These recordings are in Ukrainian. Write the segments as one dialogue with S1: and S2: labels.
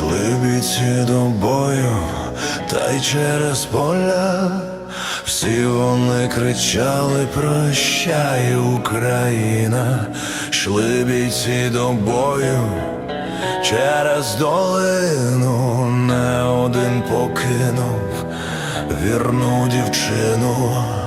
S1: вулиці до бою, та й через поля. Всі вони кричали Прощай, Україна, йшли бійці до бою, через долину не один покинув вірну дівчину.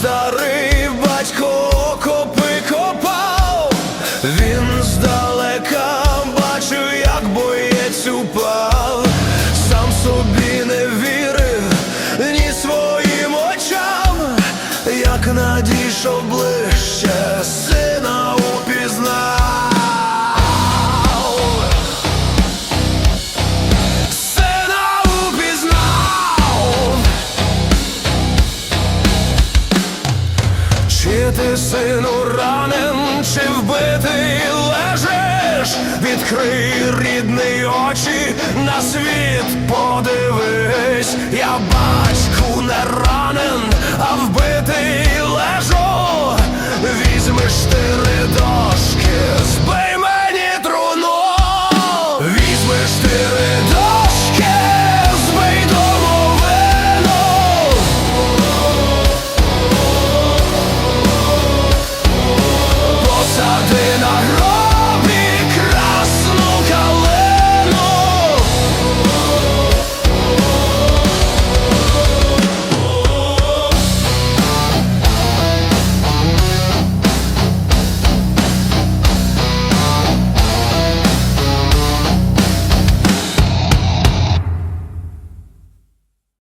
S1: Старий батько окопи копав, він здалека бачив, як боєць упав, сам собі не вірив ні своїм очам, як надійшов ближче, сина упізнав. ти, сину, ранен чи вбитий лежиш, відкрий рідний очі на світ подивись, я бачу.